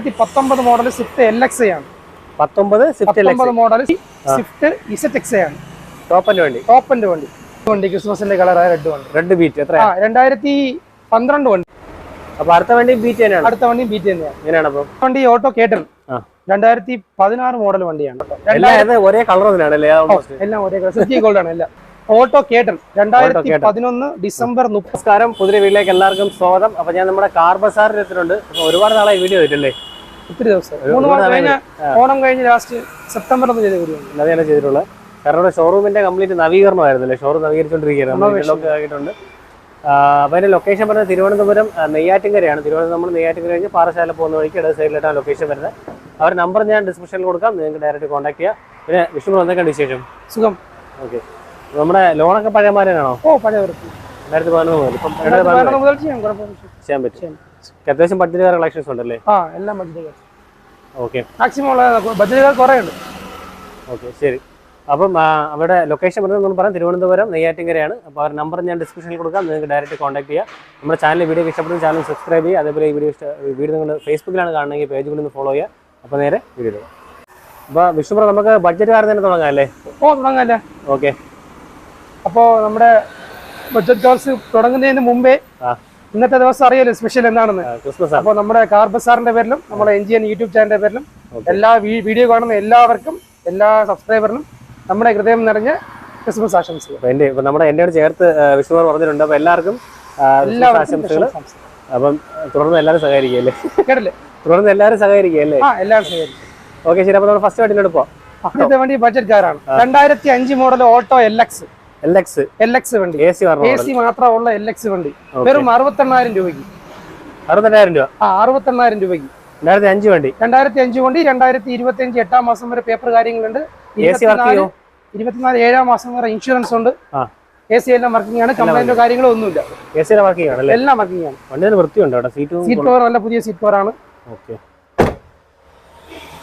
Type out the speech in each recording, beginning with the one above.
രണ്ടായിരത്തി പത്തൊമ്പത് model Swift L X ആണ്. പത്തൊമ്പത് പത്തൊമ്പത് മോഡൽ സ്വിഫ്റ്റ് ഇസറ്റ് എക്സ് ആണ്. ടോപ്പന്റെ വണ്ടി. ടോപ്പിന്റെ വണ്ടി. വണ്ടി ക്രിസ്മസിന്റെ കളറായ റെഡ് വണ്ടി. റെഡ് ബീറ്റ് എത്ര രണ്ടായിരത്തി പന്ത്രണ്ട് വണ്ടി. അപ്പൊ അടുത്ത വണ്ടി ബീറ്റ് തന്നെയാണ്. അടുത്ത വണ്ടി ബീറ്റ് തന്നെയാണ്. എങ്ങനെയാണ് അപ്പൊ? വണ്ടി ഓട്ടോ കേട്ടൺ. രണ്ടായിരത്തി പതിനാറ് മോഡൽ വണ്ടിയാണ്. ഒരേ കളർ എല്ലാം ഒരേ കളർ സിറ്റി ഗോൾഡ് ആണ് എല്ലാം. ഓട്ടോ കേട്ടൺ രണ്ടായിരത്തി പതിനൊന്ന് ഡിസംബർ നമസ്കാരം. പുതിയ വീട്ടിലേക്ക് എല്ലാവർക്കും സ്വാഗതം. അപ്പൊ ഞാൻ നമ്മുടെ കാർ ബസാറിൽ എത്തിയിട്ടുണ്ട് ഒരുപാട് നാളായി വീഡിയോ ചെയ്തിട്ടല്ലേ ഒത്തിരി ദിവസം. മൂന്ന് മാസം കഴിഞ്ഞ ഓണം കഴിഞ്ഞ് ലാസ്റ്റ് സെപ്റ്റംബർ ഒന്ന് ചെയ്ത ചെയ്തിട്ടുള്ളത്. കാരണം ഇവിടെ ഷോറൂമിന്റെ കംപ്ലീറ്റ് നവീകരണമായിരുന്നല്ലേ? ഷോറൂം നവീകരിച്ചുകൊണ്ടിരിക്കുകയാണ് ആയിട്ടുണ്ട്. അപ്പൊ അതിന്റെ ലൊക്കേഷൻ പറഞ്ഞത് തിരുവനന്തപുരം നെയ്യാറ്റിൻകരയാണ് തിരുവനന്തപുരം നമ്മൾ നെയ്യാറ്റിൻകര കഴിഞ്ഞ് പാറശാല പോകുന്ന വഴിക്ക് ഇടത് സൈഡിലായിട്ടാണ് ലൊക്കേഷൻ വരുന്നത്. അവർ നമ്പർ ഞാൻ ഡിസ്ക്രിപ്ഷനിൽ കൊടുക്കാം. നിങ്ങൾക്ക് ഡയറക്റ്റ് കോൺടാക്ട് ചെയ്യാം. പിന്നെ വിഷ്ണു എന്തൊക്കെയാണ് വിശേഷം? സുഖം. ഓക്കെ. നമ്മുടെ ലോണൊക്കെ പഴയമാരാണോ ഓ പഴയ രണ്ടായിരത്തി പതിനൊന്ന് മുതൽ. ഇപ്പം രണ്ടായിരത്തി പതിനൊന്ന് പതിനൊന്ന്. മുതൽ ചെയ്യാൻ പറ്റും. അത്യാവശ്യം ബഡ്ജറ്റ് കളക്ഷൻസ് ഉണ്ടല്ലേ? ആ എല്ലാം ബഡ്ജറ്റ് ഓക്കെ മാക്സിമം ഉള്ള ബഡ്ജറ്റ് കുറേ ഉണ്ട് ഓക്കെ ശരി. അപ്പം അവിടെ ലൊക്കേഷൻ നമ്മൾ പറയാം. തിരുവനന്തപുരം നെയ്യാറ്റിങ്കരയാണ്. അപ്പോൾ അവരുടെ നമ്പർ ഞാൻ ഡിസ്ക്രിപ്ഷനിൽ കൊടുക്കാം. നിങ്ങൾക്ക് ഡയറക്റ്റ് കോൺടാക്ട് ചെയ്യാം. നമ്മുടെ ചാനൽ വീഡിയോ ഇഷ്ടപ്പെടുന്ന ചാനൽ സബ്സ്ക്രൈബ് ചെയ്യുക. അതേപോലെ ഈ വീഡിയോ ഇഷ്ടം വീഡിയോ നിങ്ങൾ ഫേസ്ബുക്കിലാണ് കാണണമെങ്കിൽ പേജ് കൂടി ഒന്ന് ഫോളോ ചെയ്യുക. അപ്പോൾ നേരെ വീഡിയോ അപ്പോൾ വിഷ്ണുപ്ര നമുക്ക് ബഡ്ജറ്റ് കാർ തന്നെ തുടങ്ങാം അല്ലേ? ഓ തുടങ്ങാല്ലേ ഓക്കെ അപ്പോൾ നമ്മുടെ ബഡ്ജറ്റ് കാർസ് തുടങ്ങുന്നതിന് മുമ്പേ ആ. ഇന്നത്തെ ദിവസം അറിയാലോ സ്പെഷ്യൽ എന്താണെന്ന്? ക്രിസ്മസ് അപ്പോൾ നമ്മുടെ കാർ ബസാറിന്റെ പേരിലും നമ്മുടെ എൻ ജി എൻ യൂട്യൂബ് ചാനലിന്റെ പേരിലും എല്ലാ വീഡിയോ കാണുന്ന എല്ലാവർക്കും എല്ലാ സബ്സ്ക്രൈബറിനും നമ്മുടെ ഹൃദയം നിറഞ്ഞ ക്രിസ്മസ് ആശംസകൾ. നമ്മുടെ എന്നോട് ചേർത്ത് വിഷ്ണു പറഞ്ഞിട്ടുണ്ട്. അപ്പോൾ എല്ലാവർക്കും ആശംസകൾ അപ്പം തുടർന്ന് എല്ലാവരും സഹകരിക്കല്ലേ കേട്ടില്ലേ? തുടർന്ന് എല്ലാവരും സഹകരിക്കല്ലേ എല്ലാവരും സഹകരിക്കും. ഓക്കെ ശരി. അപ്പോൾ നമ്മൾ ഫസ്റ്റ് വണ്ടിയിലോട്ട് പോവാം. ആദ്യത്തെ വണ്ടി ബഡ്ജറ്റ് കാറാണ് രണ്ടായിരത്തി അഞ്ച് model Alto L X L X L X വണ്ടി. എ സി എ സി മാത്രമുള്ള എൽ എക്സ് വണ്ടി. വെറും അറുപത്തെണ്ണായിരം രൂപയ്ക്ക്. അറുപത്തെട്ടായിരം രൂപ. ആ അറുപത്തെണ്ണായിരം രൂപയ്ക്ക്. രണ്ടായിരത്തി അഞ്ച് വണ്ടി. രണ്ടായിരത്തി അഞ്ച് വണ്ടി രണ്ടായിരത്തി ഇരുപത്തി അഞ്ച് എട്ടാം മാസം വരെ പേപ്പർ കാര്യങ്ങളുണ്ട്. ഇരുപത്തിനാല് ഏഴാം മാസം വരെ ഇൻഷുറൻസ് ഉണ്ട്. എ സി എല്ലാം വർക്കിംഗ് ആണ്. കംപ്ലൈന്റോ കാര്യങ്ങളോ ഒന്നുമില്ല. എ വർക്കിംഗ് എല്ലാം വർക്കിംഗ് ആണ്. വണ്ടിയിൽ വൃത്തിയുണ്ട് അവിടെ സീറ്റും സീറ്റ് കവർ നല്ല പുതിയ സീറ്റ് കവർ ആണ്. ഓക്കെ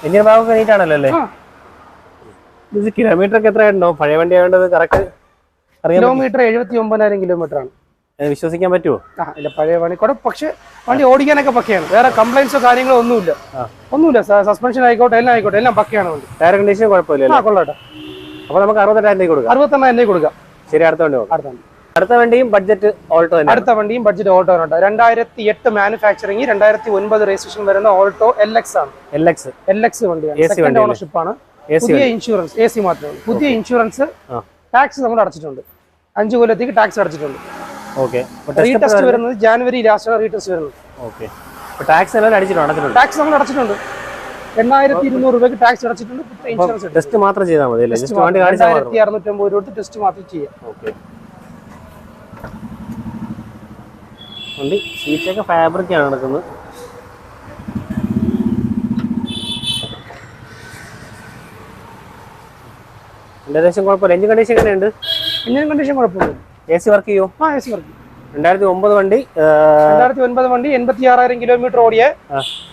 എഞ്ചിൻ ഭാഗമൊക്കെ അല്ലേ. ഇത് കിലോമീറ്റർ ഒക്കെ എത്ര ഉണ്ടോ പഴയ വണ്ടി ആയതുകൊണ്ട് കറക്റ്റ് കിലോമീറ്റർ എഴുപത്തി ഒമ്പതിനായിരം കിലോമീറ്റർ ആണ് വിശ്വസിക്കാൻ പറ്റുമോ ആ ഇല്ല പഴയ വണ്ടി കൂടെ പക്ഷെ വണ്ടി ഓടിക്കാനൊക്കെ പക്കയാണ്. വേറെ കംപ്ലൈൻസോ കാര്യങ്ങളോ ഒന്നുമില്ല. ഒന്നുമില്ല സസ്പെൻഷൻ ആയിക്കോട്ടെ എല്ലാം ആയിക്കോട്ടെ എല്ലാം പക്കയാണ് വണ്ടി. ടയർ കണ്ടീഷൻ കുഴപ്പമില്ല ആ കൊള്ളാട്ടെ അപ്പൊ നമുക്ക് അറുപത്തെട്ടായിരം രൂപ കൊടുക്കാം. അറുപത്തെണ്ണായിരം രൂപ കൊടുക്കാം. ശരി അടുത്ത വണ്ടി അടുത്ത വണ്ടി. അടുത്ത വണ്ടിയും ബഡ്ജറ്റ് ഓൾട്ടോ തന്നെ അടുത്ത വണ്ടിയും ബഡ്ജറ്റ് ഓൾട്ടോ ആണ് രണ്ടായിരത്തി എട്ട് മാനുഫാക്ചറിങ് രണ്ടായിരത്തി ഒൻപത് രജിസ്ട്രേഷൻ വരുന്ന ഓൾട്ടോ എൽ എക്സ് ആണ്. എൽ എക്സ് എൽ എക്സ് വണ്ടിയാണ് സെക്കൻഡ് ഓണർഷിപ്പ് ആണ്. പുതിയ ഇൻഷുറൻസ് എ സി മാത്രമേ പുതിയ ഇൻഷുറൻസ് ടാക്സ് നമ്മൾ അടച്ചിട്ടുണ്ട്. അഞ്ചു കൊല്ലത്തേക്ക് ടാക്സ് അടച്ചിട്ടുണ്ട്. ഓക്കെ റീടെസ്റ്റ് വരുന്നത്? ജാനുവരി ലാസ്റ്റാണ് റീടെസ്റ്റ് വരുന്നത്. ഓക്കെ ടാക്സ് എല്ലാം അടിച്ചിട്ടുണ്ട് അടച്ചിട്ടുണ്ട് ടാക്സ് നമ്മൾ അടച്ചിട്ടുണ്ട്. എണ്ണായിരത്തി ഇരുന്നൂറ് രൂപയ്ക്ക് ടാക്സ് അടച്ചിട്ടുണ്ട്. ഇൻഷുറൻസ്. ടെസ്റ്റ് മാത്രം ചെയ്താൽ മതി രണ്ടായിരത്തി അറുന്നൂറ്റമ്പത് രൂപ ടെസ്റ്റ് മാത്രം ചെയ്യാം. ഓക്കെ വണ്ടി സീറ്റൊക്കെ ഫാബ്രിക് ആണ് നടക്കുന്നത്. ഏകദേശം കുഴപ്പമില്ല. എഞ്ചിൻ കണ്ടീഷൻ എങ്ങനെയുണ്ട്? എഞ്ചിൻ കണ്ടീഷൻ കുഴപ്പമില്ല. എ സി വർക്ക് ചെയ്യോ? ആ എ സി വർക്ക് രണ്ടായിരത്തി ഒമ്പത് വണ്ടി രണ്ടായിരത്തി ഒൻപത് വണ്ടി എൺപത്തി ആറായിരം കിലോമീറ്റർ ഓടിയ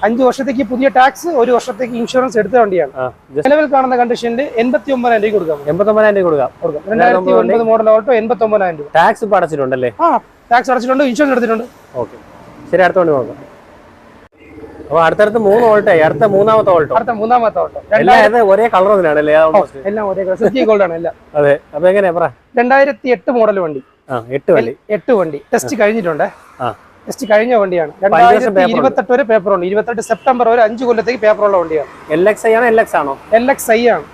അഞ്ചു വർഷത്തേക്ക് പുതിയ ടാക്സ് ഒരു വർഷത്തേക്ക് ഇൻഷുറൻസ് എടുത്ത വണ്ടിയാണ്. നിലവിൽ കാണുന്ന കണ്ടീഷനിൽ എൺപത്തി ഒമ്പതിനായിരം രൂപ കൊടുക്കാം. എൺപത്തി എൺപത്തൊമ്പതിനായിരം രൂപ കൊടുക്കാം. കൊടുക്കാം. രണ്ടായിരത്തി ഒൻപത് മോഡൽ ഓട്ടോ എൺപത്തി ഒമ്പതിനായിരം രൂപ. ടാക്സ് ഇപ്പൊ അടച്ചിട്ടുണ്ടല്ലേ? ആ ടാക്സ് അടച്ചിട്ടുണ്ട് ഇൻഷുറൻസ് എടുത്തിട്ടുണ്ട്. ഓക്കെ ശരി അടുത്ത വണ്ടി നോക്കാം. അപ്പൊ അടുത്തടുത്ത് മൂന്ന് ഓൾട്ടായി അടുത്ത മൂന്നാമത്തെ ഓൾട്ടോ അടുത്ത മൂന്നാമത്തെ ഓൾട്ടോ എല്ലാം ഒരേ കളർ തന്നെയാണല്ലേ എല്ലാം ഒരേ സിറ്റി ഗോൾഡ് ആണ് എല്ലാം. അതെ. അപ്പൊ എങ്ങനെയാ പറ? രണ്ടായിരത്തി എട്ട് മോഡൽ വണ്ടി. എട്ട് വണ്ടി. എട്ട് വണ്ടി. ടെസ്റ്റ് കഴിഞ്ഞിട്ടുണ്ട്? ടെസ്റ്റ് കഴിഞ്ഞ വണ്ടിയാണ്. രണ്ടായിരത്തി ഉണ്ട്. ഇരുപത്തെട്ട് വരെ പേപ്പർ ഉണ്ട്. ഇരുപത്തെട്ട് സെപ്റ്റംബർ വരെ അഞ്ച് കൊല്ലത്തേക്ക് പേപ്പർ ഉള്ള വണ്ടിയാണ്. എൽ എക്സ് ഐ ആണോ എൽ എക്സ് ആണോ? എൽ എക്സ് ഐ ആണ്.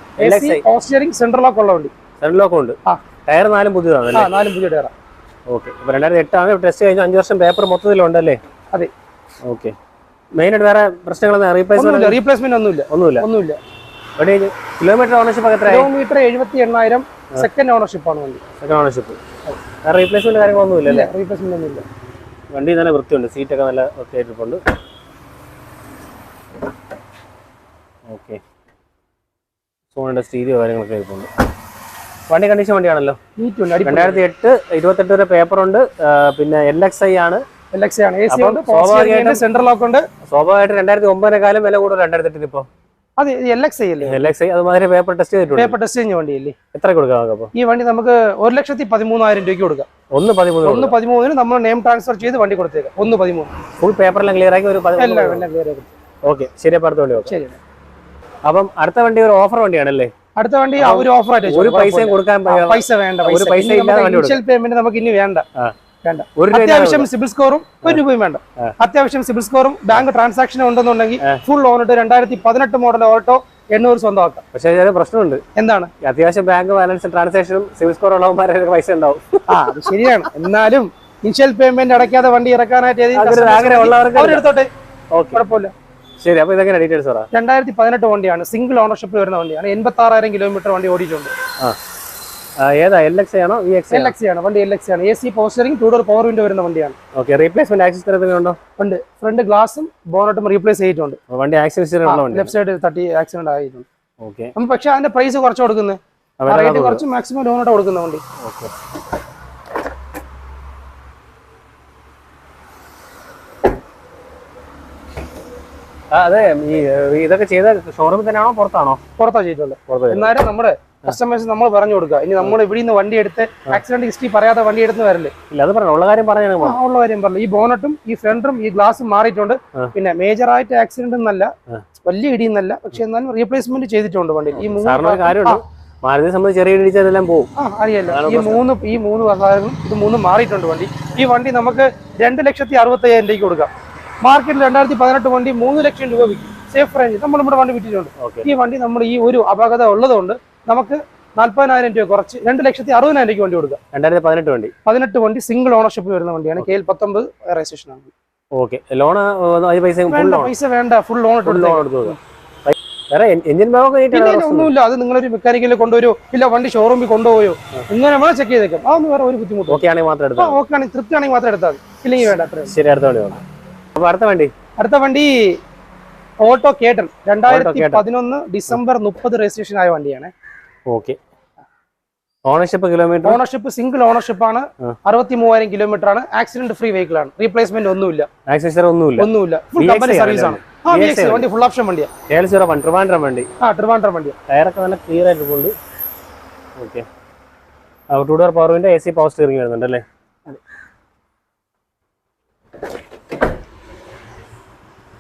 ഓസ്റ്റിയറിംഗ് സെൻട്രൽ ലോക്ക് ഉള്ള വണ്ടി. സെൻട്രലോക്കും ഉണ്ട്. ആ. ടയർ നാലും പുതിയതാണ് നാലും പുതിയ ടയറാണ് ഓക്കെ അപ്പൊ രണ്ടായിരത്തി എട്ടാണ്. ടെസ്റ്റ് കഴിഞ്ഞ അഞ്ച് വർഷം പേപ്പർ മൊത്തത്തിലുണ്ടല്ലേ? അതെ. ഓക്കെ വേറെ പ്രശ്നങ്ങളൊന്നും ഒന്നുമില്ല റീപ്ലേസ്മെന്റ് ഒന്നുമില്ല. ഒന്നുമില്ല. ഒന്നുമില്ല. ഇവിടെ കിലോമീറ്റർ ഓണർഷിപ്പ് ഒക്കെ എത്രയായി? കിലോമീറ്റർ എഴുപത്തി എണ്ണായിരം സെക്കൻഡ് ഓണർഷിപ്പ് ആണ് വണ്ടി. സെക്കൻഡ് ഓണർഷിപ്പ് വേറെ റീപ്ലേസ്മെന്റ് കാര്യങ്ങളൊന്നും ഇല്ലല്ലേ റീപ്ലേസ്മെന്റ് ഒന്നുമില്ല. വണ്ടി നല്ല വൃത്തിയുണ്ട്. സീറ്റൊക്കെ നല്ല വൃത്തിയായിട്ടിട്ടുണ്ട്. ഓക്കെ സോണിന്റെ സ്റ്റീരിയോ കാര്യങ്ങളൊക്കെ ഇരിപ്പുണ്ട് വണ്ടി കണ്ടീഷൻ വണ്ടിയാണല്ലോ. രണ്ടായിരത്തി എട്ട് ഇരുപത്തെട്ട് വരെ പേപ്പറുണ്ട് പിന്നെ എൽ എക്സ് ഐ ആണ്. ആണ്. എ സി അപ്പം ഉണ്ട് സ്വാഭാവികമായിട്ടും- സെൻട്രൽ ലോക്ക് ഉണ്ട്. സ്വാഭാവികമായിട്ട് രണ്ടായിരത്തി ഒമ്പതിനെക്കാളും വില കൂടുതൽ രണ്ടായിരത്തി എട്ടിന് ഇപ്പോൾ അത് എൽ എക്സ് ഐ അല്ലേ? എൽ എക്സ് ഐ അതുമാതിരി പേപ്പർ ടെസ്റ്റ് ചെയ്തിട്ടുണ്ട്. പേപ്പർ ടെസ്റ്റ് കഴിഞ്ഞ വണ്ടിയല്ലേ? എത്ര കൊടുക്കാം അപ്പോൾ ഈ വണ്ടി നമുക്ക് ഒരു ലക്ഷത്തി പതിമൂന്നായിരം രൂപയ്ക്ക് കൊടുക്കാം. ഒന്ന് പതിമൂന്ന് ഒന്ന് പതിമൂന്നിന് നമ്മൾ നെയിം ട്രാൻസ്ഫർ ചെയ്ത് വണ്ടി കൊടുത്തേക്കാം. ഒന്ന് പതിമൂന്ന്. ഫുൾ പേപ്പറെല്ലാം ക്ലിയർ ആക്കി ഒരു എല്ലാം ക്ലിയർ ആക്കി ഓക്കെ ശരി അപ്പോൾ അടുത്ത വണ്ടി ശരി. അപ്പം അടുത്ത വണ്ടി ഒരു ഓഫർ വണ്ടിയാണല്ലേ? അടുത്ത വണ്ടി ഒരു ഓഫർ ആയിട്ട് ഒരു പൈസയും കൊടുക്കാൻ പൈസ വേണ്ട ഒരു പൈസ. ഇല്ലാതെ പേയ്മെന്റ് നമുക്ക് ഇനി വേണ്ട. വേണ്ട. ഒരു അത്യാവശ്യം സിബിൽ സ്കോറും ഒരു രൂപയും വേണ്ട. അത്യാവശ്യം സിബിൽ സ്കോറും ബാങ്ക് ട്രാൻസാക്ഷൻ ഉണ്ടെന്നുണ്ടെങ്കിൽ ഫുൾ ലോൺ ഇട്ട് രണ്ടായിരത്തി പതിനെട്ട് മോഡൽ ഓട്ടോ എണ്ണൂറ് സ്വന്തമാക്കാം. പക്ഷേ ചില പ്രശ്നമുണ്ട്. എന്താണ്? അത്യാവശ്യം ബാങ്ക് ബാലൻസ് ട്രാൻസാക്ഷനും സിവിൽ സ്കോർ ഉള്ളവന്മാരുടെ പൈസ ഉണ്ടാവും. ആ അത് ശരിയാണ്. എന്നാലും ഇനിഷ്യൽ പേയ്മെന്റ് അടയ്ക്കാതെ വണ്ടി ഇറക്കാനായിട്ട് അവരെടുത്തോട്ടെ കുഴപ്പമില്ല. ശരി അപ്പൊ ഇതെങ്ങനെ ഡീറ്റെയിൽസ് പറ. രണ്ടായിരത്തി പതിനെട്ട് വണ്ടിയാണ്. സിംഗിൾ ഓണർഷിപ്പിൽ വരുന്ന വണ്ടിയാണ്. എൺപത്തി ആറായിരം കിലോമീറ്റർ വണ്ടി ഓടിയിട്ടുണ്ട്. ഏതാ? എൽ എക്സ് ആണോ? വി എക്സ് എൽ എക്സ് ആണ്. വണ്ടി എൽ എക്സ് ആണ്. A C power steering two door power window വരുന്ന വണ്ടിയാണ്. ഓക്കെ റീപ്ലേസ്മെന്റ് ആക്സസ് തരത്തൊക്കെ ഉണ്ടോ. ഉണ്ട് ഫ്രണ്ട് ഗ്ലാസും ബോണറ്റും റീപ്ലേസ് ചെയ്തിട്ടുണ്ട്. വണ്ടി ആക്സിഡന്റ് ലെഫ്റ്റ് സൈഡ് തട്ടി ആക്സിഡന്റ് ആയിട്ടുണ്ട്. ഓക്കെ നമ്മൾ പക്ഷെ അതിന്റെ പ്രൈസ് കുറച്ച് കൊടുക്കുന്നത് റേറ്റ് കുറച്ച് മാക്സിമം ലോണോട്ട് കൊടുക്കുന്ന വണ്ടി. ഓക്കെ അതെ ഈ ഇതൊക്കെ ചെയ്ത ഷോറൂമിൽ തന്നെയാണോ? പുറത്താണോ? പുറത്താ ചെയ്തിട്ടുള്ളത്. എന്നാലും നമ്മുടെ കസ്റ്റമേഴ്സ് നമ്മൾ പറഞ്ഞു കൊടുക്കുക. ഇനി നമ്മൾ ഇവിടെ നിന്ന് വണ്ടി എടുത്ത് ആക്സിഡന്റ് ഹിസ്റ്ററി പറയാതെ വണ്ടി എടുത്ത് വരല്ലേ ഇല്ല അത് പറഞ്ഞു ഉള്ള കാര്യം പറഞ്ഞു ഉള്ള കാര്യം പറഞ്ഞു. ഈ ബോണറ്റും ഈ ഫ്രണ്ടും ഈ ഗ്ലാസും മാറിയിട്ടുണ്ട്. പിന്നെ മേജർ ആയിട്ട് ആക്സിഡന്റ് എന്നല്ല വലിയ ഇടിയെന്നല്ല പക്ഷെ എന്നാലും റീപ്ലേസ്മെന്റ് ചെയ്തിട്ടുണ്ട് വണ്ടി. ഈ മൂന്ന് സാറിന് ഒരു കാര്യമുണ്ട്. മാരുതി സംബന്ധിച്ച് ചെറിയ ഇടിച്ചതെല്ലാം പോകും അറിയാലോ. ഈ മൂന്ന് ഈ മൂന്ന് സാധനങ്ങളും ഇത് മൂന്നും മാറിയിട്ടുണ്ട് വണ്ടി. ഈ വണ്ടി നമുക്ക് രണ്ട് ലക്ഷത്തി അറുപത്തി അയ്യായിരം രൂപയ്ക്ക് കൊടുക്കാം. മാർക്കറ്റിൽ രണ്ടായിരത്തി പതിനെട്ട് വണ്ടി മൂന്ന് ലക്ഷം രൂപ വിൽക്കും. സേഫ് റേഞ്ച് നമ്മൾ നമ്മുടെ വണ്ടി വിറ്റിട്ടുണ്ട്. ഈ വണ്ടി നമ്മൾ ഈ ഒരു അപകടം ഉള്ളതുകൊണ്ട് നമുക്ക് നാല്പതിനായിരം രൂപ കുറച്ച് രണ്ട് ലക്ഷത്തി അറുപതിനായിരം രൂപയ്ക്ക് വണ്ടി കൊടുക്കുക രണ്ടായിരത്തി പതിനെട്ട് വണ്ടി. പതിനെട്ട് വണ്ടി സിംഗിൾ ഓണർഷിപ്പ് വരുന്ന വണ്ടിയാണ്. കെ എൽ പത്തൊമ്പത് രജിസ്ട്രേഷൻ ആണ്. ഓക്കെ. ലോൺ പൈസ പൈസ വേണ്ട ഫുൾ ലോൺ എടുത്തു വേറെ എഞ്ചിൻ ഒന്നുമില്ല. അത് നിങ്ങളൊരു മെക്കാനിക്കലിൽ കൊണ്ടുവരുമോ ഇല്ല വണ്ടി ഷോറൂമിൽ കൊണ്ടുപോയോ? ഇങ്ങനെ വേണം ചെക്ക് ചെയ്തേക്കാം. അതൊന്നും വേറെ ഒരു ബുദ്ധിമുട്ട് ഓക്കെ ആണെങ്കിൽ മാത്രം എടുത്താൽ ഓക്കെ ആണെങ്കിൽ തൃപ്തി ആണെങ്കിൽ മാത്രം എടുത്താൽ ഇല്ലെങ്കിൽ വേണ്ട അത്ര ശരി അടുത്ത വണ്ടി അപ്പൊ അടുത്ത വണ്ടി? അടുത്ത വണ്ടി ഓട്ടോ കേട്ടൺ രണ്ടായിരത്തി പതിനൊന്ന് ഡിസംബർ മുപ്പത് രജിസ്ട്രേഷൻ ആയ വണ്ടിയാണ്. Okay. Ownership kilometre ownership single ownership ആണ്. അറുപത്തി മൂവായിരം കിലോമീറ്റർ ആണ്. ആക്സിഡന്റ് ഫ്രീ വെഹിക്കിൾ ആണ്. റീപ്ലേസ്മെന്റ് ഒന്നുമില്ല. ഒന്നുമില്ല. ഒന്നുമില്ല. ഫുൾ കമ്പനി സർവീസ് ആണ്. വണ്ടി ഫുൾ ഓപ്ഷൻ വണ്ടിയാണ് ട്രിവാൻഡ്രം വണ്ടി. ആ ട്രിവാൻഡ്രം ടയറൊക്കെ നല്ല ക്ലിയർ ആയിട്ട് കൊണ്ട് okay two door power window A C power steering വരുന്നുണ്ട് അല്ലേ?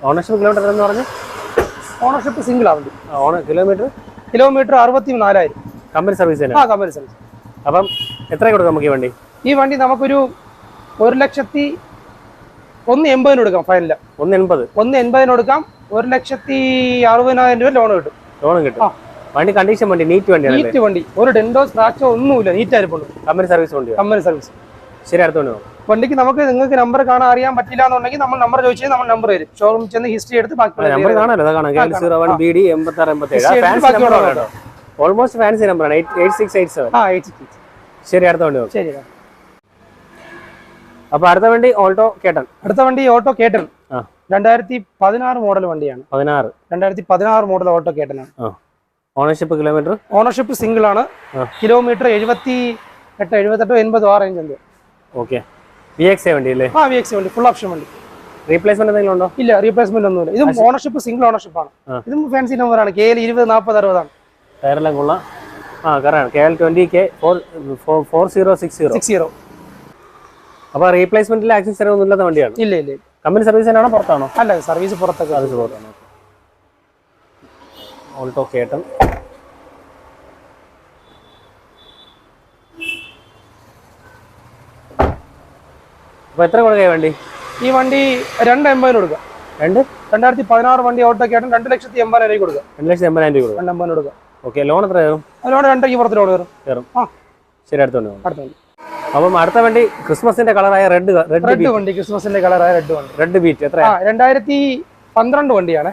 ഓണർഷിപ്പ് കിലോമീറ്റർ എന്ന് പറഞ്ഞു? ഓണർഷിപ്പ് സിംഗിൾ ആണ് വണ്ടി. കിലോമീറ്റർ കിലോമീറ്റർ അറുപത്തി നാലായിരം കമ്പനി സർവീസ് ആ കമ്പനി സർവീസ്. അപ്പം എത്ര കൊടുക്കാം നമുക്ക് ഈ വണ്ടി? ഈ വണ്ടി നമുക്കൊരു ഒരു ലക്ഷത്തി ഒന്ന് എൺപതിന് കൊടുക്കാം ഫൈനൽ ഒന്ന് എൺപത്? ഒന്ന് എൺപതിന് കൊടുക്കാം. ഒരു ലക്ഷത്തി അറുപതിനായിരം രൂപ ലോൺ കിട്ടും. ലോണും കിട്ടും. വണ്ടി കണ്ടീഷൻ വണ്ടി നീറ്റ് വണ്ടി നീറ്റ് വണ്ടി. ഒരു ഡെൻഡോ സ്ക്രാച്ചോ ഒന്നുമില്ല. നീറ്റ് ആയിരിക്കും കമ്പനി സർവീസ് വണ്ടി കമ്പനി സർവീസ്. ശരി അടുത്ത വണ്ടി നോക്കാം വണ്ടിക്ക് നമുക്ക് നിങ്ങൾക്ക് നമ്പർ കാണാൻ അറിയാൻ പറ്റില്ല എന്നുണ്ടെങ്കിൽ നമ്മൾ നമ്പർ ചോദിച്ചാൽ നമ്മൾ നമ്പർ തരും. ഷോറൂം ചെന്ന് ഹിസ്റ്ററി എടുത്ത് ബാക്കി നമ്പർ ശരി, ഫാൻസി നമ്പർ ഓൾമോസ്റ്റ് ഫാൻസി നമ്പറാണ് eight eight six eight seven ആ എയ്റ്റ് സിക്സ് ശരി അടുത്ത വണ്ടി ശരി അപ്പൊ അടുത്ത വണ്ടി ഓൾട്ടോ കേട്ടൻ അടുത്ത വണ്ടി ഓട്ടോ കേട്ടൻ ആ. രണ്ടായിരത്തി പതിനാറ് മോഡൽ വണ്ടിയാണ്. പതിനാറ്. രണ്ടായിരത്തി പതിനാറ് മോഡൽ ഓട്ടോ കേട്ടനാണ് ഓണർഷിപ്പ് കിലോമീറ്റർ ഓണർഷിപ്പ് സിംഗിൾ ആണ്. കിലോമീറ്റർ എഴുപത്തി എട്ട് എഴുപത്തെട്ടോ എൺപതോ ആ റേഞ്ച് ഓക്കെ വി എക്സ് വണ്ടി അല്ലേ? ആ വി എക്സ് വണ്ടി ഫുൾ ഓപ്ഷൻ വണ്ടി. റീപ്ലേസ്മെന്റ് എന്തെങ്കിലും ഉണ്ടോ? ഇല്ല റീപ്ലേസ്മെന്റ് ഒന്നുമില്ല. ഇതും ഓണർഷിപ്പ് സിംഗിൾ ഓണർഷിപ്പ് ആണ്. ഇതും ഫാൻസി നമ്പറാണ് കെ എൽ ഇരുപത് നാൽപ്പത് അറുപതാണ് ടയറെല്ലാം കൊള്ളാം. ആ correct K L twenty K four four zero six zero six zero അപ്പൊ റീപ്ലേസ്മെന്റിൽ ആക്സസ് ഒന്നും ഇല്ലാത്ത വണ്ടിയാണ്. ഇല്ല ഇല്ല ഇല്ല. കമ്പനി സർവീസ് തന്നെയാണോ പുറത്താണോ? അല്ല സർവീസ് പുറത്തൊക്കെ സർവീസ് പുറത്താണ്. ഓൾട്ടോ കേട്ടൻ. അപ്പൊ എത്ര കൊടുക്കുക വണ്ടി? ഈ വണ്ടി രണ്ട് എൺപതിന് കൊടുക്കാം. രണ്ട്? രണ്ടായിരത്തി പതിനാറ് വണ്ടി ഓട്ടോ ആയിട്ട് രണ്ട് ലക്ഷത്തി എൺപതിനായിരം രൂപ കൊടുക്കാം. രണ്ട് ലക്ഷത്തി എൺപതിനായിരം രൂപ കൊടുക്കുക രണ്ട് എൺപതിന് കൊടുക്കുക ഓക്കെ ലോൺ എത്ര കയറും? അതിനോട് രണ്ടരയ്ക്ക് പുറത്ത് ലോൺ കയറും. കയറും. ആ. ശരി അടുത്തോണ്ട് വണ്ടി അടുത്ത വണ്ടി. അപ്പം അടുത്ത വണ്ടി ക്രിസ്മസിന്റെ കളറായ റെഡ് റെഡ് റെഡ് വണ്ടി ക്രിസ്മസിന്റെ കളറായ റെഡ് വണ്ടി. റെഡ് ബീറ്റ് എത്ര രണ്ടായിരത്തി പന്ത്രണ്ട് വണ്ടിയാണ്.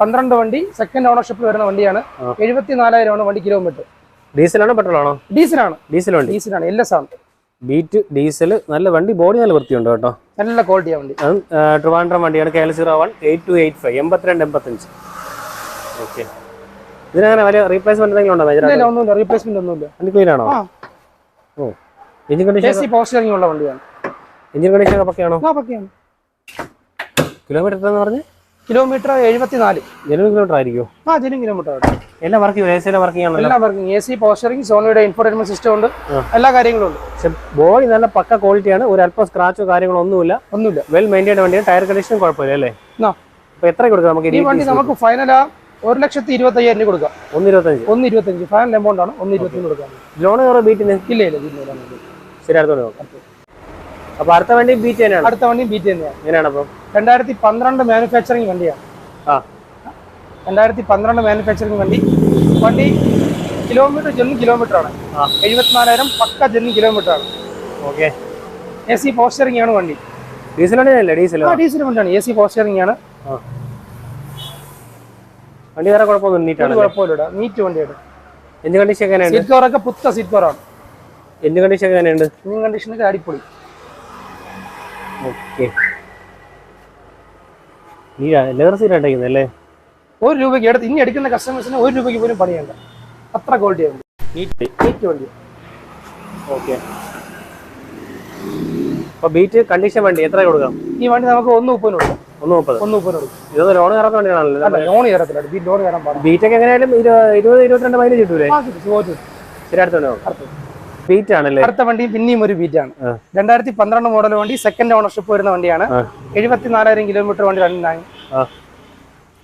പന്ത്രണ്ട് വണ്ടി സെക്കൻഡ് ഓണർഷിപ്പിൽ വരുന്ന വണ്ടിയാണ്. എഴുപത്തി നാലായിരമാണ് വണ്ടി കിലോമീറ്റർ ഡീസലാണോ പെട്രോൾ ആണോ? ഡീസലാണ് ഡീസലാണ് എൽ എസ് ആണ്. ബീറ്റ് ഡീസൽ നല്ല വണ്ടി ബോഡി നല്ല വൃത്തിയുണ്ട് കേട്ടോ. നല്ല ക്വാളിറ്റിയാണ് വണ്ടി. ട്രിവാൻഡ്രം വണ്ടിയാണ് K L zero one eight two eight five എൺപത്തിരണ്ട് എൺപത്തഞ്ച് ഓക്കെ ഇതിനങ്ങനെ വലിയ റീപ്ലേസ്മെന്റ് എന്തെങ്കിലും ഉണ്ടോ മേജർ ഒന്നുമില്ല റീപ്ലേസ്മെന്റ് ഒന്നുമില്ല. വണ്ടി ക്ലീൻ ആണോ? ഓ എഞ്ചിൻ കണ്ടീഷൻ ഉള്ള വണ്ടിയാണ്. എഞ്ചിൻ കണ്ടീഷൻ ഒക്കെ പക്കയാണോ? പക്കയാണ്. കിലോമീറ്റർ എന്ന് പറഞ്ഞ്? കിലോമീറ്റർ എഴുപത്തിനാല്. ജനുവൻ കിലോമീറ്റർ ആയിരിക്കുമോ? ആ ജനും കിലോമീറ്റർ എല്ലാം വർക്ക് ചെയ്യും എ സിയിലെ വർക്ക് ചെയ്യാണല്ലോ എല്ലാം വർക്കിംഗ് എ സി പോസ്റ്ററിംഗ് സോണിയുടെ ഇൻഫോർട്ടൈൻമെന്റ് സിസ്റ്റം ഉണ്ട് എല്ലാ കാര്യങ്ങളും ഉണ്ട്. പക്ഷെ ബോഡി നല്ല പക്ക ക്വാളിറ്റിയാണ് ഒരു അല്പം സ്ക്രാച്ചോ കാര്യങ്ങളോ ഒന്നുമില്ല. ഒന്നുമില്ല. വെൽ മെയിന്റൈൻഡ് വണ്ടിയാണ്. ടയർ കണ്ടീഷനും കുഴപ്പമില്ല അല്ലേ. അപ്പൊ എത്ര കൊടുക്കാം നമുക്ക് ഈ വണ്ടി നമുക്ക് ഫൈനലാ ഒരു ലക്ഷത്തി ഇരുപത്തി അയ്യായിരം രൂപ കൊടുക്കാം. ഒന്ന് ഇരുപത്തഞ്ച് ഒന്ന് ഇരുപത്തഞ്ച് ഫൈനൽ എമൗണ്ട് ആണ് ഒന്ന് ഇരുപത്തിന് കൊടുക്കാം ലോൺ ബീറ്റിന് ഇല്ല, ഇല്ല. ശരി അടുത്തോട്ട് നോക്കാം. അപ്പൊ അടുത്ത വണ്ടി ബീറ്റ് തന്നെയാണ് അടുത്ത വണ്ടി ബീറ്റ് തന്നെയാണ് എങ്ങനെയാണ് അപ്പം? രണ്ടായിരത്തി പന്ത്രണ്ട് മാനുഫാക്ചറിങ് വണ്ടിയാണ്. ആ. രണ്ടായിരത്തി പന്ത്രണ്ട് മാനുഫാക്ചറിങ് വണ്ടി. വണ്ടി കിലോമീറ്റർ ജെന്നും കിലോമീറ്റർ ആണ്. എഴുപത്തിനാലായിരം പക്ക ജെന്നും കിലോമീറ്റർ ആണ്. Okay. A C power steering ആണ് വണ്ടി. ഡീസൽ വണ്ടിയല്ലേ ഡീസൽ ഡീസൽ വണ്ടിയാണ്. എ സി പോസ്റ്ററിംഗ് ആണ്. വണ്ടി വേറെ കുഴപ്പമൊന്നും നീറ്റാണ് കുഴപ്പമില്ല നീറ്റ് വണ്ടിയാണ്. എന്ത് കണ്ടീഷൻ എങ്ങനെയാണ് സീറ്റ് കവറൊക്കെ പുത്ത സീറ്റ് കവറാണ് എന്ത് കണ്ടീഷൻ എങ്ങനെയുണ്ട്? എന്ത് കണ്ടീഷനൊക്കെ അടിപൊളി. ഓക്കെ ഈ ലെതർ സീറ്റ് അല്ലേ? ഒരു രൂപയ്ക്ക് എടുത്ത് ഇനി എടുക്കുന്ന കസ്റ്റമേഴ്സിന് ഒരു രൂപയ്ക്ക് പോലും പണിയണ്ട അത്ര ക്വാളിറ്റി ഉണ്ട് നീറ്റ് നീറ്റ് വണ്ടി ഓക്കെ ബീറ്റ് കണ്ടീഷൻ വണ്ടി എത്ര കൊടുക്കാം? ഈ വണ്ടി നമുക്ക് ഒന്ന് മുപ്പതിന് കൊടുക്കാം. ഒന്ന് മുപ്പത്. ഒന്ന് മുപ്പതിന് കൊടുക്കും. ഇതൊന്നും ലോൺ കയറാത്ത വണ്ടിയാണല്ലോ അല്ല? ലോൺ കയറത്തില്ല. ബീറ്റ് ലോൺ കയറാൻ പാടില്ല. ബീറ്റൊക്കെ എങ്ങനെയായാലും ഇരു- ഇരുപത് ഇരുപത്തിരണ്ട് മൈലേജ് കിട്ടൂലേ. ശരി അടുത്തോണ്ട് അടുത്തത്. ബീറ്റ് ആണല്ലേ? അടുത്ത വണ്ടിയും പിന്നെയും ഒരു ബീറ്റ് ആണ്. രണ്ടായിരത്തി പന്ത്രണ്ട് മോഡൽ വണ്ടി സെക്കൻഡ് ഓണർഷിപ്പ് വരുന്ന വണ്ടിയാണ്. ആ. എഴുപത്തിനാലായിരം കിലോമീറ്റർ വണ്ടി രണ്ടായി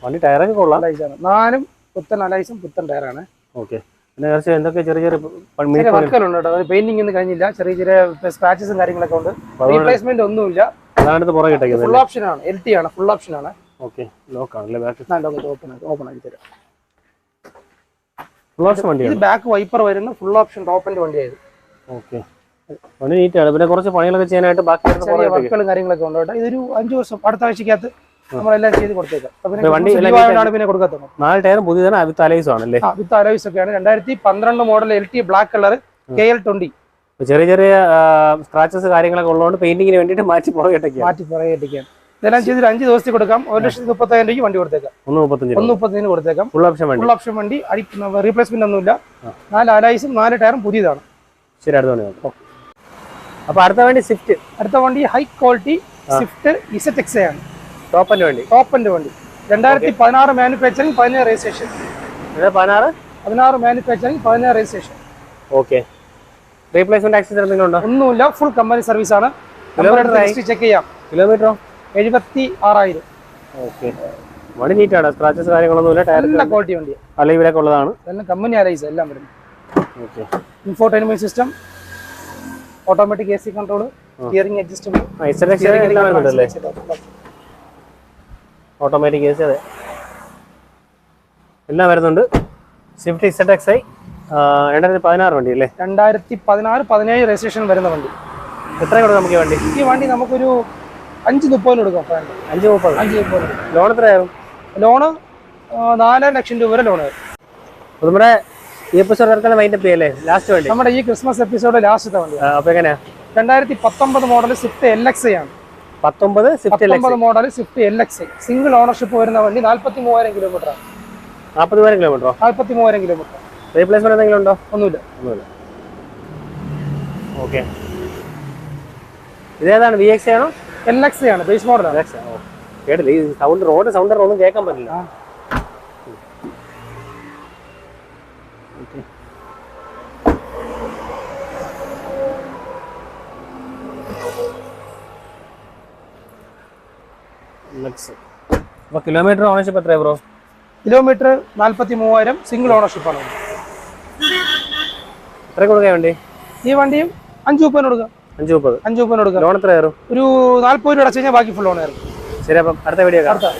വണ്ടി ടയറൊക്കെ കൊള്ളാം. നാലും പുത്തൻ അലൈസും പുത്തൻ ടയറാണ് ഓക്കെ എന്തൊക്കെ ചെറിയ ചെറിയ വർക്കുകളുണ്ട് കേട്ടോ. പെയിന്റിംഗ് ഒന്നും കഴിഞ്ഞില്ല. ചെറിയ ചെറിയ സ്ക്രാച്ചസും കാര്യങ്ങളൊക്കെ ഉണ്ട്. റീപ്ലേസ്മെന്റ് ഒന്നുമില്ല. ഫുൾ ഓപ്ഷൻ ആണ്. എൽ ടി ആണ്. ഫുൾ ഓപ്ഷൻ ആണ്. ഓക്കെ ലോക്കാണല്ലേ ബാക്ക് ഓപ്പൺ ഓപ്പൺ ആക്കി തരാം. ഫുൾ ഓപ്ഷൻ ഇത് വണ്ടിയാണ്? ബാക്ക് വൈപ്പർ വരുന്ന ഫുൾ ഓപ്ഷൻ ടോപ്പ് എൻഡ് വണ്ടിയായത് ഓക്കെ. വണ്ടി നീറ്റാണ്. പിന്നെ കുറച്ച് പണികളൊക്കെ ചെയ്യാനായിട്ട് ബാക്കി ചെറിയ വർക്കുകളും കാര്യങ്ങളൊക്കെ ഉണ്ട് കേട്ടോ. ഇതൊരു അഞ്ചു വർഷം അടുത്ത ആഴ്ചക്കകത്ത് നമ്മളെല്ലാം ചെയ്ത് കൊടുത്തേക്കാം. പിന്നെ കൊടുക്കാത്തത്. നാല് ടയറും പുതിയതാണ് വിത്ത് അലൈസ് ആണല്ലേ? വിത്ത് അലൈസ് ഒക്കെയാണ്. രണ്ടായിരത്തി പന്ത്രണ്ട് model L T black colour K L twenty ചെറിയ ചെറിയ സ്ക്രാച്ചസ് കാര്യങ്ങളൊക്കെ ഉള്ളതുകൊണ്ട് പെയിന്റിങ്ങിന് വേണ്ടിയിട്ട് മാറ്റി പുറകെട്ടേക്കാം മാറ്റി പറയാതിരിക്കാൻ ഇതെല്ലാം ചെയ്തൊരു അഞ്ച് ദിവസത്തിൽ കൊടുക്കാം. ഒരു ലക്ഷത്തി മുപ്പത്തായിരം രൂപയ്ക്ക് വണ്ടി കൊടുത്തേക്കാം. ഒന്ന് മുപ്പത്തഞ്ച് ഒന്ന് കൊടുത്തേക്കാം. ഫുൾ ഓപ്ഷൻ വണ്ടി. ഫുൾ ഓപ്ഷൻ വണ്ടി. അടി റീപ്ലേസ്മെന്റ് ഒന്നുമില്ല. നാല് അലൈസും നാല് ടയറും പുതിയതാണ്. ശരി അടുത്ത വണ്ടി നോക്കാം. അപ്പൊ അടുത്ത വണ്ടി സ്വിഫ്റ്റ് അടുത്ത വണ്ടി high quality Swift Z X ആണ്. ടോപ്പന്റെ വണ്ടി. ടോപ്പന്റെ വണ്ടി. രണ്ടായിരത്തി പതിനാറ് മാനുഫാക്ചറിങ് പതിനേഴ് രജിസ്ട്രേഷൻ പതിനാറ്? പതിനാറ് മാനുഫാക്ചറിങ് പതിനേഴ് രജിസ്ട്രേഷൻ ഓക്കെ റീപ്ലേസ്മെന്റ് ആക്സസ് എന്തെങ്കിലും ഉണ്ടോ? ഒന്നുമില്ല. ഫുൾ കമ്പനി സർവീസ് ആണ്? ചെക്ക് ചെയ്യാം. കിലോമീറ്ററോ എഴുപത്തി ആറായിരം ഓക്കെ വണ്ടി നീറ്റാണ് സ്ക്രാച്ചസ് കാര്യങ്ങളൊന്നുമില്ല. ടയർ നല്ല ക്വാളിറ്റി വണ്ടി. അലൈവിലൊക്കെ ഉള്ളതാണ്. കമ്പനി അലൈസ് എല്ലാം വരും okay infotainment system automatic A C control steering adjustable. Automatic A C അതെ. എല്ലാം വരുന്നുണ്ട്. സ്വിഫ്റ്റ് ഇസഡ് എക്സ് ഐ രണ്ടായിരത്തി പതിനാറ് വണ്ടി അല്ലേ? രണ്ടായിരത്തി പതിനാറ് പതിനേഴ് രജിസ്ട്രേഷൻ വരുന്ന വണ്ടി. എത്ര കൊടുക്കും നമുക്ക് ഈ വണ്ടി? ഈ വണ്ടി നമുക്കൊരു അഞ്ച് മുപ്പതിന് കൊടുക്കാം അഞ്ച് മുപ്പത്. അഞ്ച് മുപ്പത് ലോൺ എത്രയായിരുന്നു ലോണ് നാല് ലക്ഷം രൂപ വരെ ലോൺ നമ്മുടെ ഈ എപ്പിസോഡ് ഇറക്കാൻ മൈൻഡപ്പ് ചെയ്യല്ലേ? ലാസ്റ്റ് വണ്ടി. നമ്മുടെ ഈ ക്രിസ്മസ് എപ്പിസോഡ് ലാസ്റ്റത്തെ വണ്ടി അപ്പൊ എങ്ങനെയാ? രണ്ടായിരത്തി പത്തൊമ്പത് model Swift L X I ആണ്. പത്തൊമ്പത് പത്തൊമ്പത് model Swift L X I single ownership വരുന്ന വണ്ടി നാല്പത്തി മൂവായിരം കിലോമീറ്റർ ആണ്. നാൽപ്പത് പേര് കിലോമീറ്ററോ നാല്പത്തി മൂവായിരം കിലോമീറ്റർ റീപ്ലേസ്മെന്റ് എന്തെങ്കിലും ഉണ്ടോ? ഒന്നുമില്ല. ഒന്നുമില്ല. ഓക്കെ ഇതേതാണ് വി എക്സ് ആണോ? എൽ എക്സ് ആണ് ബേസ് മോഡലാണ് കേട്ടില്ല. ഈ സൗണ്ട് റോഡ് സൗണ്ട് ഒന്നും കേൾക്കാൻ പറ്റില്ല. അപ്പൊ കിലോമീറ്റർ ഓണർഷിപ്പ് എത്രയാ ബ്രോ കിലോമീറ്റർ നാൽപ്പത്തി മൂവായിരം സിംഗിൾ ഓണർഷിപ്പ് ആണ് എത്ര കൊടുക്കാൻ വേണ്ടി? ഈ വണ്ടിയും അഞ്ച് മുപ്പതിന് കൊടുക്കാം. അഞ്ച് മുപ്പത് അഞ്ച് മുപ്പതിന് കൊടുക്കാം. ലോൺ എത്ര ഒരു നാൽപ്പത് രൂപ അടച്ചു കഴിഞ്ഞാൽ ബാക്കി ഫുൾ ലോൺ ആയിരുന്നു ശരി അപ്പം അടുത്ത വീഡിയോ അടുത്ത.